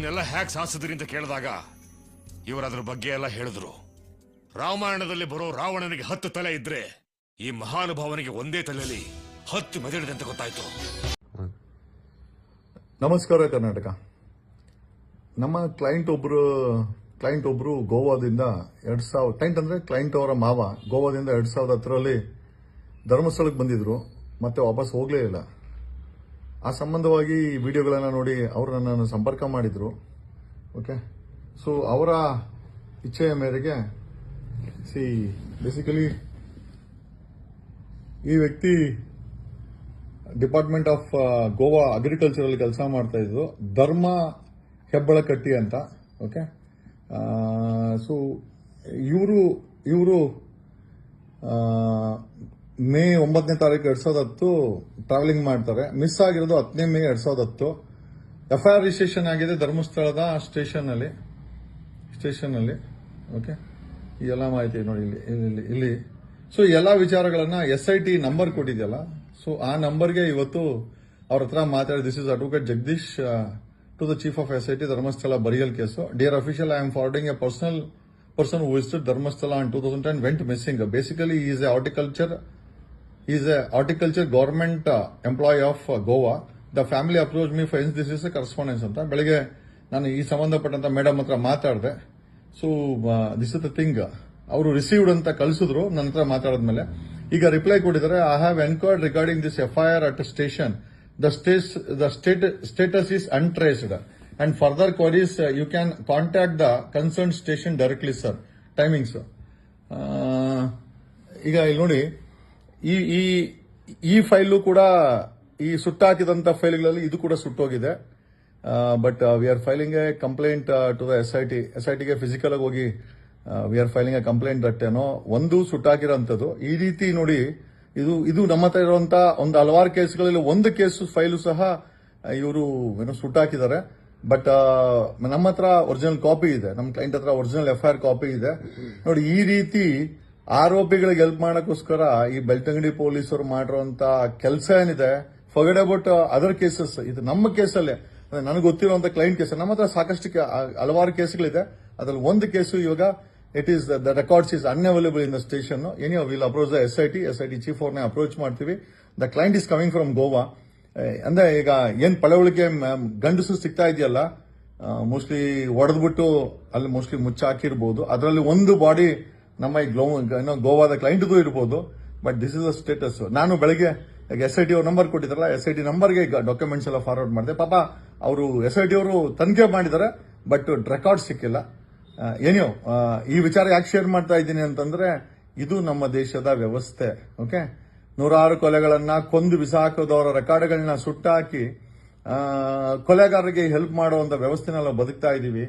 ಇವನ್ನೆಲ್ಲ ಹ್ಯಾಕ್ ಸಾಸಿದ್ರಿ ಅಂತ ಕೇಳಿದಾಗ ಇವರು ಅದ್ರ ಬಗ್ಗೆ ಎಲ್ಲ ಹೇಳಿದ್ರು. ರಾಮಾಯಣದಲ್ಲಿ ಬರೋ ರಾವಣನಿಗೆ ಹತ್ತು ತಲೆ ಇದ್ರೆ ಈ ಮಹಾನುಭಾವನಿಗೆ ಒಂದೇ ತಲೆಯಲ್ಲಿ ಹತ್ತು ಮೆದಳಿದೆ ಅಂತ ಗೊತ್ತಾಯ್ತು. ನಮಸ್ಕಾರ ಕರ್ನಾಟಕ. ನಮ್ಮ ಕ್ಲೈಂಟ್ ಒಬ್ರು ಕ್ಲೈಂಟ್ ಒಬ್ರು ಗೋವಾದಿಂದ ಎರಡ್ ಸಾವಿರ ಕ್ಲೈಂಟ್ ಅಂದ್ರೆ ಕ್ಲೈಂಟ್ ಅವರ ಮಾವ ಗೋವಾದಿಂದ ಎರಡ್ ಸಾವಿರದ ಹತ್ತರಲ್ಲಿ ಧರ್ಮಸ್ಥಳಕ್ಕೆ ಬಂದಿದ್ರು, ಮತ್ತೆ ವಾಪಸ್ ಹೋಗ್ಲೇ ಇಲ್ಲ. ಆ ಸಂಬಂಧವಾಗಿ ವಿಡಿಯೋಗಳನ್ನು ನೋಡಿ ಅವರು ನನ್ನನ್ನು ಸಂಪರ್ಕ ಮಾಡಿದ್ರು. ಓಕೆ ಸೊ ಅವರ ಇಚ್ಛೆಯ ಮೇರೆಗೆ ಸಿ ಬೇಸಿಕಲಿ ಈ ವ್ಯಕ್ತಿ ಡಿಪಾರ್ಟ್ಮೆಂಟ್ ಆಫ್ ಗೋವಾ ಅಗ್ರಿಕಲ್ಚರಲ್ಲಿ ಕೆಲಸ ಮಾಡ್ತಾ ಇದ್ರು. ಧರ್ಮ ಹೆಬ್ಬಳಕಟ್ಟಿ ಅಂತ. ಓಕೆ ಸೊ ಇವರು ಇವರು ಮೇ ಒಂಬತ್ತನೇ ತಾರೀಕು ಎರಡ್ ಸಾವಿರದ ಹತ್ತು ಟ್ರಾವೆಲಿಂಗ್ ಮಾಡ್ತಾರೆ. ಮಿಸ್ ಆಗಿರೋದು ಹತ್ತನೇ ಮೇ ಎರಡ್ ಸಾವಿರದ ಹತ್ತು. ಎಫ್ ಐ ಆರ್ ರಿಜಿಸ್ಟ್ರೇಷನ್ ಆಗಿದೆ ಧರ್ಮಸ್ಥಳದ ಸ್ಟೇಷನ್ ಅಲ್ಲಿ. ಸ್ಟೇಷನ್ ಅಲ್ಲಿ. ಓಕೆ ಈ ಎಲ್ಲ ಮಾಹಿತಿ ನೋಡಿ ಇಲ್ಲಿ ಇಲ್ಲಿ ಇಲ್ಲಿ ಸೊ ಎಲ್ಲ ವಿಚಾರಗಳನ್ನ ಎಸ್ ಐ ಟಿ ನಂಬರ್ ಕೊಟ್ಟಿದೆಯಲ್ಲ? ಸೊ ಆ ನಂಬರ್ಗೆ ಇವತ್ತು ಅವ್ರ ಹತ್ರ ಮಾತಾಡಿ this is advocate Jagadish to the chief of S I T Dharmasthala burial case. Dear official I am forwarding a personal person who visited Dharmasthala on two thousand ten went missing basically is a horticulture is a horticulture government employee of Goa the family approach me fines this is correspondence ಅಂತ. ಬೆಳಗ್ಗೆ ನಾನು ಈ ಸಂಬಂಧಪಟ್ಟಂತ madam ಹತ್ರ ಮಾತಾಡಿದೆ. So this is the thing ಅವರು received ಅಂತ ಕಳಿಸಿದ್ರು, ನನ್ನ ಹತ್ರ ಮಾತಾಡಿದ್ಮೇಲೆ. ಈಗ ರಿಪ್ಲೈ ಕೊಟ್ಟಿದ್ದಾರೆ I have enquired regarding this F I R at station the stays the state status is untraced and further queries you can contact the concern station directly sir timings ಈಗ ಇಲ್ಲಿ ನೋಡಿ ಈ ಈ ಈ ಫೈಲು ಕೂಡ, ಈ ಸುಟ್ಟಾಕಿದಂತ ಫೈಲ್ಗಳಲ್ಲಿ ಇದು ಕೂಡ ಸುಟ್ಟೋಗಿದೆ. But we are filing a complaint to the S I T S I ಟಿಗೆ ಫಿಸಿಕಲ್ ಆಗಿ ಹೋಗಿ we are filing a complaint that ಏನೋ ಒಂದು ಸುಟ್ಟಾಕಿರೋಂಥದ್ದು. ಈ ರೀತಿ ನೋಡಿ, ಇದು ಇದು ನಮ್ಮ ಹತ್ರ ಇರುವಂಥ ಒಂದು ಹಲವಾರು ಕೇಸ್ಗಳಲ್ಲಿ ಒಂದು ಕೇಸು, ಫೈಲು ಸಹ ಇವರು ಏನೋ ಸುಟ್ಟಾಕಿದ್ದಾರೆ. ಬಟ್ ನಮ್ಮ ಹತ್ರ ಒರಿಜಿನಲ್ ಕಾಪಿ ಇದೆ. ನಮ್ಮ ಕ್ಲೈಂಟ್ ಹತ್ರ ಒರಿಜಿನಲ್ ಎಫ್ ಆರ್ ಕಾಪಿ ಇದೆ. ನೋಡಿ, ಈ ರೀತಿ ಆರೋಪಿಗಳಿಗೆ ಹೆಲ್ಪ್ ಮಾಡೋಕ್ಕೋಸ್ಕರ ಈ ಬೆಳ್ತಂಗಡಿ ಪೊಲೀಸರು ಮಾಡಿರುವಂತ ಕೆಲಸ ಏನಿದೆ ಫರ್ಗೆಡ್ ಬಟ್ ಅದರ್ ಕೇಸಸ್ ಇದು ನಮ್ಮ ಕೇಸಲ್ಲೇ. ನನಗೆ ಗೊತ್ತಿರುವಂತ ಕ್ಲೈಂಟ್ ಕೇಸ್. ನಮ್ಮ ಹತ್ರ ಸಾಕಷ್ಟು ಹಲವಾರು ಕೇಸ್ಗಳಿದೆ. ಅದ್ರಲ್ಲಿ ಒಂದು ಕೇಸು ಇವಾಗ it is the records is unavailable in the station any will approach the S I T S I T chief ಅವ್ರನ್ನ ಅಪ್ರೋಚ್ ಮಾಡ್ತೀವಿ. The client is coming from Goa ಅಂದ್ರೆ ಈಗ ಏನ್ ಪಳವಳಿಕೆ ಗಂಡಸು ಸಿಗ್ತಾ ಇದೆಯಲ್ಲ ಮೋಸ್ಟ್ಲಿ ಒಡೆದ್ಬಿಟ್ಟು ಅಲ್ಲಿ ಮೋಸ್ಟ್ಲಿ ಮುಚ್ಚಾಕಿರ್ಬೋದು. ಅದರಲ್ಲಿ ಒಂದು ಬಾಡಿ ನಮ್ಮ ಈ ಗ್ಲೋ ಏನೋ ಗೋವಾದ ಕ್ಲೈಂಟ್ಗೂ ಇರ್ಬೋದು but this is a status ನಾನು ಬೆಳಗ್ಗೆ ಎಸ್ ಐ ಟಿ ಅವ್ರ ನಂಬರ್ ಕೊಟ್ಟಿದ್ರಲ್ಲ ಎಸ್ ಐ ಟಿ ನಂಬರ್ಗೆ ಈಗ ಡಾಕ್ಯುಮೆಂಟ್ಸ್ ಎಲ್ಲ ಫಾರ್ವರ್ಡ್ ಮಾಡಿದೆ. ಪಾಪ, ಅವರು ಎಸ್ ಐ ಟಿ ಅವರು ತನಿಖೆ ಮಾಡಿದ್ದಾರೆ ಬಟ್ ರೆಕಾರ್ಡ್ ಸಿಕ್ಕಿಲ್ಲ. ಏನೋ ಈ ವಿಚಾರ ಯಾಕೆ ಶೇರ್ ಮಾಡ್ತಾ ಇದ್ದೀನಿ ಅಂತಂದ್ರೆ, ಇದು ನಮ್ಮ ದೇಶದ ವ್ಯವಸ್ಥೆ ಓಕೆ ನೂರಾರು ಕೊಲೆಗಳನ್ನ ಕೊಂದು ಬಿಸಾಕೋದವರ ರೆಕಾರ್ಡ್ಗಳನ್ನ ಸುಟ್ಟಾಕಿ ಕೊಲೆಗಾರರಿಗೆ ಹೆಲ್ಪ್ ಮಾಡುವಂತ ವ್ಯವಸ್ಥೆನ ನಾವು ಬದುಕ್ತಾ ಇದೀವಿ.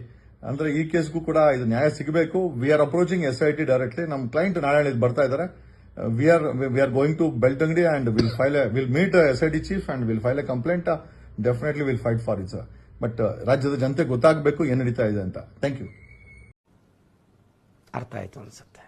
ಅಂದ್ರೆ ಈ ಕೇಸ್ಗೂ ಕೂಡ ಇದು ನ್ಯಾಯ ಸಿಗಬೇಕು. We are approaching S I T directly ನಮ್ಮ ಕ್ಲೈಂಟ್ ನಾರಾಯಣ ಬರ್ತಾ ಇದ್ದಾರೆ we are we are going to Beltangady and will file will meet S I T chief and will file a complaint definitely will fight for it but ರಾಜ್ಯದ ಜನತೆ ಗೊತ್ತಾಗಬೇಕು ಏನ್ ನಡೀತಾ ಇದೆ ಅಂತ. ಥ್ಯಾಂಕ್ ಯು ಅರ್ಥ ಆಯ್ತು ಅನ್ಸುತ್ತೆ.